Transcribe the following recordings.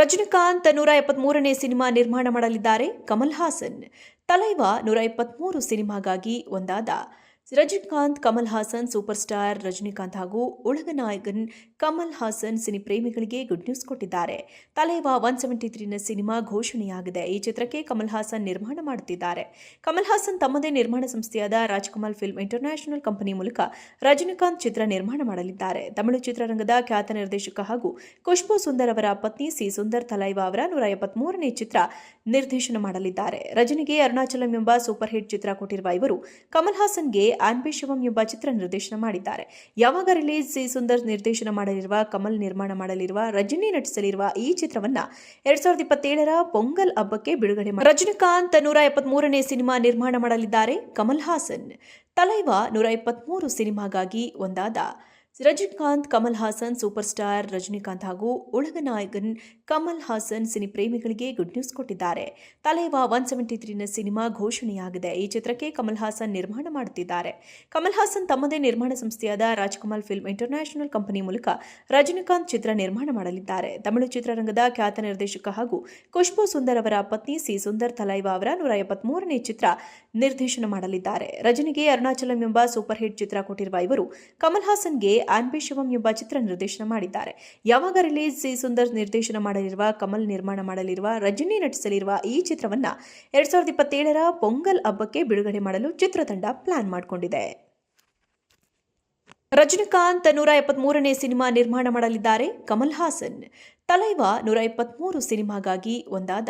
ರಜನಿಕಾಂತ್ ನೂರ ಎಪ್ಪತ್ಮೂರನೇ ಸಿನಿಮಾ ನಿರ್ಮಾಣ ಮಾಡಲಿದ್ದಾರೆ. ಕಮಲ್ ಹಾಸನ್ ತಲೈವ ನೂರ ಎಪ್ಪತ್ಮೂರು ಸಿನಿಮಾಗಾಗಿ ಒಂದಾದ. ರಜನಿಕಾಂತ್, ಕಮಲ್ ಹಾಸನ್ ಸೂಪರ್ ಸ್ಟಾರ್ ರಜನಿಕಾಂತ್ ಹಾಗೂ ಉಳಗ ನಾಯಕನ್ ಕಮಲ್ ಹಾಸನ್ ಸಿನಿ ಪ್ರೇಮಿಗಳಿಗೆ ಗುಡ್ ನ್ಯೂಸ್ ಕೊಟ್ಟಿದ್ದಾರೆ. ತಲೈವ ಒನ್ ಸೆವೆಂಟಿ ತ್ರೀನ ಸಿನಿಮಾ ಘೋಷಣೆಯಾಗಿದೆ. ಈ ಚಿತ್ರಕ್ಕೆ ಕಮಲ್ ಹಾಸನ್ ನಿರ್ಮಾಣ ಮಾಡುತ್ತಿದ್ದಾರೆ. ಕಮಲ್ ಹಾಸನ್ ತಮ್ಮದೇ ನಿರ್ಮಾಣ ಸಂಸ್ಥೆಯಾದ ರಾಜ್ಕಮಲ್ ಫಿಲ್ಮ್ ಇಂಟರ್ನ್ಯಾಷನಲ್ ಕಂಪನಿ ಮೂಲಕ ರಜನಿಕಾಂತ್ ಚಿತ್ರ ನಿರ್ಮಾಣ ಮಾಡಲಿದ್ದಾರೆ. ತಮಿಳು ಚಿತ್ರರಂಗದ ಖ್ಯಾತ ನಿರ್ದೇಶಕ ಹಾಗೂ ಖುಷ್ಬು ಸುಂದರ್ ಅವರ ಪತ್ನಿ ಸಿ ಸುಂದರ್ ತಲೈವಾ ಅವರ ನೂರ ಎಪ್ಪತ್ಮೂರನೇ ಚಿತ್ರ ನಿರ್ದೇಶನ ಮಾಡಲಿದ್ದಾರೆ. ರಜನಿಗೆ ಅರುಣಾಚಲಂ ಎಂಬ ಸೂಪರ್ ಹಿಟ್ ಚಿತ್ರ ಕೊಟ್ಟಿರುವ ಇವರು ಕಮಲ್ ಹಾಸನ್ಗೆ ಆನ್ಬಿ ಶಿವಂ ಎಂಬ ಚಿತ್ರ ನಿರ್ದೇಶನ ಮಾಡಿದ್ದಾರೆ. ಯಾವಾಗ ರಿಲೀಸ್ ಸುಂದರ್ ನಿರ್ದೇಶನ ಮಾಡಲಿರುವ, ಕಮಲ್ ನಿರ್ಮಾಣ ಮಾಡಲಿರುವ, ರಜನಿ ನಟಿಸಲಿರುವ ಈ ಚಿತ್ರವನ್ನ ಎರಡ್ ಸಾವಿರದ ಇಪ್ಪತ್ತೇಳರ ಪೊಂಗಲ್ ಹಬ್ಬಕ್ಕೆ ಬಿಡುಗಡೆ ಮಾಡಿ, ರಜನಿಕಾಂತ್ ನೂರ ಎಪ್ಪತ್ಮೂರನೇ ಸಿನಿಮಾ ನಿರ್ಮಾಣ ಮಾಡಲಿದ್ದಾರೆ ಕಮಲ್ ಹಾಸನ್. ತಲೈವ ನೂರ ಎಪ್ಪತ್ಮೂರು ಸಿನಿಮಾಗಾಗಿ ಒಂದಾದ ರಜನಿಕಾಂತ್ ಕಮಲ್ ಹಾಸನ್, ಸೂಪರ್ ಸ್ಟಾರ್ ರಜನಿಕಾಂತ್ ಹಾಗೂ ಉಳಗ ನಾಯಕನ್ ಕಮಲ್ ಹಾಸನ್ ಸಿನಿ ಪ್ರೇಮಿಗಳಿಗೆ ಗುಡ್ ನ್ಯೂಸ್ ಕೊಟ್ಟಿದ್ದಾರೆ. ತಲೈವ ಒನ್ ಸೆವೆಂಟಿ ತ್ರೀನ ಸಿನಿಮಾ ಘೋಷಣೆಯಾಗಿದೆ. ಈ ಚಿತ್ರಕ್ಕೆ ಕಮಲ್ ಹಾಸನ್ ನಿರ್ಮಾಣ ಮಾಡುತ್ತಿದ್ದಾರೆ. ಕಮಲ್ ಹಾಸನ್ ತಮ್ಮದೇ ನಿರ್ಮಾಣ ಸಂಸ್ಥೆಯಾದ ರಾಜ್ಕಮಲ್ ಫಿಲ್ಮ್ ಇಂಟರ್ನ್ಯಾಷನಲ್ ಕಂಪನಿ ಮೂಲಕ ರಜನಿಕಾಂತ್ ಚಿತ್ರ ನಿರ್ಮಾಣ ಮಾಡಲಿದ್ದಾರೆ. ತಮಿಳು ಚಿತ್ರರಂಗದ ಖ್ಯಾತ ನಿರ್ದೇಶಕ ಹಾಗೂ ಖುಷ್ಬು ಸುಂದರ್ ಅವರ ಪತ್ನಿ ಸಿ ಸುಂದರ್ ತಲೈವಾ ಅವರ ನೂರ ಎಪ್ಪತ್ಮೂರನೇ ಚಿತ್ರ ನಿರ್ದೇಶನ ಮಾಡಲಿದ್ದಾರೆ. ರಜನಿಗೆ ಅರುಣಾಚಲಂ ಎಂಬ ಸೂಪರ್ ಹಿಟ್ ಚಿತ್ರ ಕೊಟ್ಟಿರುವ ಇವರು ಕಮಲ್ ಹಾಸನ್ಗೆ ಆನ್ಬಿ ಶಿವಂ ಎಂಬ ಚಿತ್ರ ನಿರ್ದೇಶನ ಮಾಡಿದ್ದಾರೆ. ಯಾವಾಗ ರಿಲೀಸ್ ಸಿ ಸುಂದರ್ ನಿರ್ದೇಶನ ಮಾಡಲಿರುವ, ಕಮಲ್ ನಿರ್ಮಾಣ ಮಾಡಲಿರುವ, ರಜನಿ ನಟಿಸಲಿರುವ ಈ ಚಿತ್ರವನ್ನ ಎರಡ್ ಸಾವಿರದ ಇಪ್ಪತ್ತೇಳರ ಪೊಂಗಲ್ ಹಬ್ಬಕ್ಕೆ ಬಿಡುಗಡೆ ಮಾಡಲು ಚಿತ್ರತಂಡ ಪ್ಲಾನ್ ಮಾಡಿಕೊಂಡಿದೆ. ರಜನಿಕಾಂತ್ ನೂರ ಎಪ್ಪತ್ಮೂರನೇ ಸಿನಿಮಾ ನಿರ್ಮಾಣ ಮಾಡಲಿದ್ದಾರೆ ಕಮಲ್ ಹಾಸನ್. ತಲೈವ ನೂರ ಎಪ್ಪತ್ಮೂರು ಸಿನಿಮಾಗಾಗಿ ಒಂದಾದ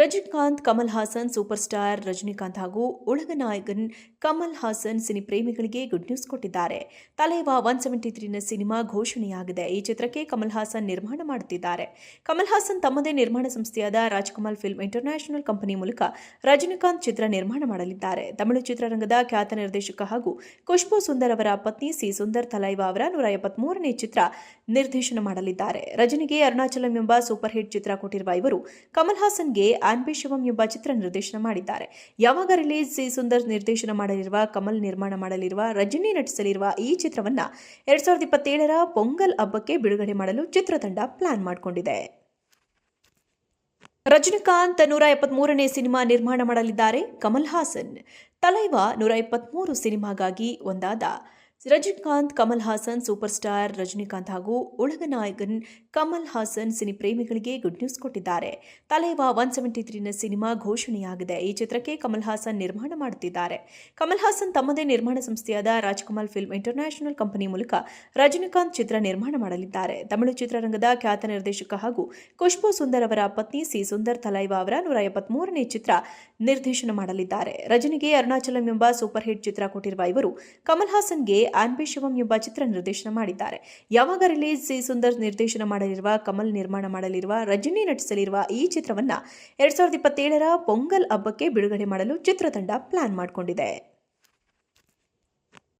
ರಜನಿಕಾಂತ್, ಕಮಲ್ ಹಾಸನ್ ಸೂಪರ್ ಸ್ಟಾರ್ ರಜನಿಕಾಂತ್ ಹಾಗೂ ಉಳಗನಾಯಕನ್ ಕಮಲ್ ಹಾಸನ್ ಸಿನಿ ಪ್ರೇಮಿಗಳಿಗೆ ಗುಡ್ ನ್ಯೂಸ್ ಕೊಟ್ಟಿದ್ದಾರೆ. ತಲೈವ ಒನ್ ಸೆವೆಂಟಿ ತ್ರೀನ ಸಿನಿಮಾ ಘೋಷಣೆಯಾಗಿದೆ. ಈ ಚಿತ್ರಕ್ಕೆ ಕಮಲ್ ಹಾಸನ್ ನಿರ್ಮಾಣ ಮಾಡುತ್ತಿದ್ದಾರೆ. ಕಮಲ್ ಹಾಸನ್ ತಮ್ಮದೇ ನಿರ್ಮಾಣ ಸಂಸ್ಥೆಯಾದ ರಾಜ್ಕಮಲ್ ಫಿಲ್ಮ್ ಇಂಟರ್ನ್ಯಾಷನಲ್ ಕಂಪನಿ ಮೂಲಕ ರಜನಿಕಾಂತ್ ಚಿತ್ರ ನಿರ್ಮಾಣ ಮಾಡಲಿದ್ದಾರೆ. ತಮಿಳು ಚಿತ್ರರಂಗದ ಖ್ಯಾತ ನಿರ್ದೇಶಕ ಹಾಗೂ ಖುಷ್ಬು ಸುಂದರ್ ಅವರ ಪತ್ನಿ ಸಿ ಸುಂದರ್ ತಲೈವಾ ಅವರ ನೂರ ಎಪ್ಪತ್ಮೂರನೇ ಚಿತ್ರ ನಿರ್ದೇಶನ ಮಾಡಲಿದ್ದಾರೆ. ರಜನಿಗೆ ಅರುಣಾಚಲಂ ಎಂಬ ಸೂಪರ್ ಹಿಟ್ ಚಿತ್ರ ಕೊಟ್ಟಿರುವ ಇವರು ಕಮಲ್ ಹಾಸನ್ಗೆ ಆನ್ಬಿ ಶಿವಂ ಎಂಬ ಚಿತ್ರ ನಿರ್ದೇಶನ ಮಾಡಿದ್ದಾರೆ. ಯಾವಾಗ ರಿಲೀಸ್ ಸಿ ಸುಂದರ್ ನಿರ್ದೇಶನ ಮಾಡಲಿರುವ, ಕಮಲ್ ನಿರ್ಮಾಣ ಮಾಡಲಿರುವ, ರಜನಿ ನಟಿಸಲಿರುವ ಈ ಚಿತ್ರವನ್ನ ಎರಡ್ ಸಾವಿರದ ಇಪ್ಪತ್ತೇಳರ ಪೊಂಗಲ್ ಹಬ್ಬಕ್ಕೆ ಬಿಡುಗಡೆ ಮಾಡಲು ಚಿತ್ರತಂಡ ಪ್ಲಾನ್ ಮಾಡಿಕೊಂಡಿದೆ. ರಜನಿಕಾಂತ್ ನೂರ ಎಪ್ಪತ್ಮೂರನೇ ಸಿನಿಮಾ ನಿರ್ಮಾಣ ಮಾಡಲಿದ್ದಾರೆ ಕಮಲ್ ಹಾಸನ್. ತಲೈವ ನೂರ ಎಪ್ಪತ್ಮೂರು ಸಿನಿಮಾಗಾಗಿ ಒಂದಾದ ರಜನಿಕಾಂತ್, ಕಮಲ್ ಹಾಸನ್ ಸೂಪರ್ ಸ್ಟಾರ್ ರಜನಿಕಾಂತ್ ಹಾಗೂ ಉಳಗ ನಾಯಕನ್ ಕಮಲ್ ಹಾಸನ್ ಸಿನಿ ಪ್ರೇಮಿಗಳಿಗೆ ಗುಡ್ ನ್ಯೂಸ್ ಕೊಟ್ಟಿದ್ದಾರೆ. ತಲೈವ ಒನ್ ಸೆವೆಂಟಿ ತ್ರೀನ ಸಿನಿಮಾ ಘೋಷಣೆಯಾಗಿದೆ. ಈ ಚಿತ್ರಕ್ಕೆ ಕಮಲ್ ಹಾಸನ್ ನಿರ್ಮಾಣ ಮಾಡುತ್ತಿದ್ದಾರೆ. ಕಮಲ್ ಹಾಸನ್ ತಮ್ಮದೇ ನಿರ್ಮಾಣ ಸಂಸ್ಥೆಯಾದ ರಾಜ್ಕಮಲ್ ಫಿಲ್ಮ್ ಇಂಟರ್ನ್ಯಾಷನಲ್ ಕಂಪನಿ ಮೂಲಕ ರಜನಿಕಾಂತ್ ಚಿತ್ರ ನಿರ್ಮಾಣ ಮಾಡಲಿದ್ದಾರೆ. ತಮಿಳು ಚಿತ್ರರಂಗದ ಖ್ಯಾತ ನಿರ್ದೇಶಕ ಹಾಗೂ ಖುಷ್ಬು ಸುಂದರ್ ಅವರ ಪತ್ನಿ ಸಿ. ಸುಂದರ್ ತಲೈವಾ ಅವರ ನೂರ ಎಪ್ಪತ್ಮೂರನೇ ಚಿತ್ರ ನಿರ್ದೇಶನ ಮಾಡಲಿದ್ದಾರೆ. ರಜನಿಗೆ ಅರುಣಾಚಲಂ ಎಂಬ ಸೂಪರ್ ಹಿಟ್ ಚಿತ್ರ ಕೊಟ್ಟಿರುವ ಇವರು ಕಮಲ್ ಹಾಸನ್ಗೆ ಆನ್ಬಿ ಶಿವಂ ಎಂಬ ಚಿತ್ರ ನಿರ್ದೇಶನ ಮಾಡಿದ್ದಾರೆ. ಯಾವಾಗ ರಿಲೀಸ್ ಸಿ ಸುಂದರ್ ನಿರ್ದೇಶನ ಮಾಡಲಿರುವ, ಕಮಲ್ ನಿರ್ಮಾಣ ಮಾಡಲಿರುವ, ರಜನಿ ನಟಿಸಲಿರುವ ಈ ಚಿತ್ರವನ್ನ ಎರಡ್ ಸಾವಿರದ ಇಪ್ಪತ್ತೇಳರ ಪೊಂಗಲ್ ಹಬ್ಬಕ್ಕೆ ಬಿಡುಗಡೆ ಮಾಡಲು ಚಿತ್ರತಂಡ ಪ್ಲಾನ್ ಮಾಡಿಕೊಂಡಿದೆ.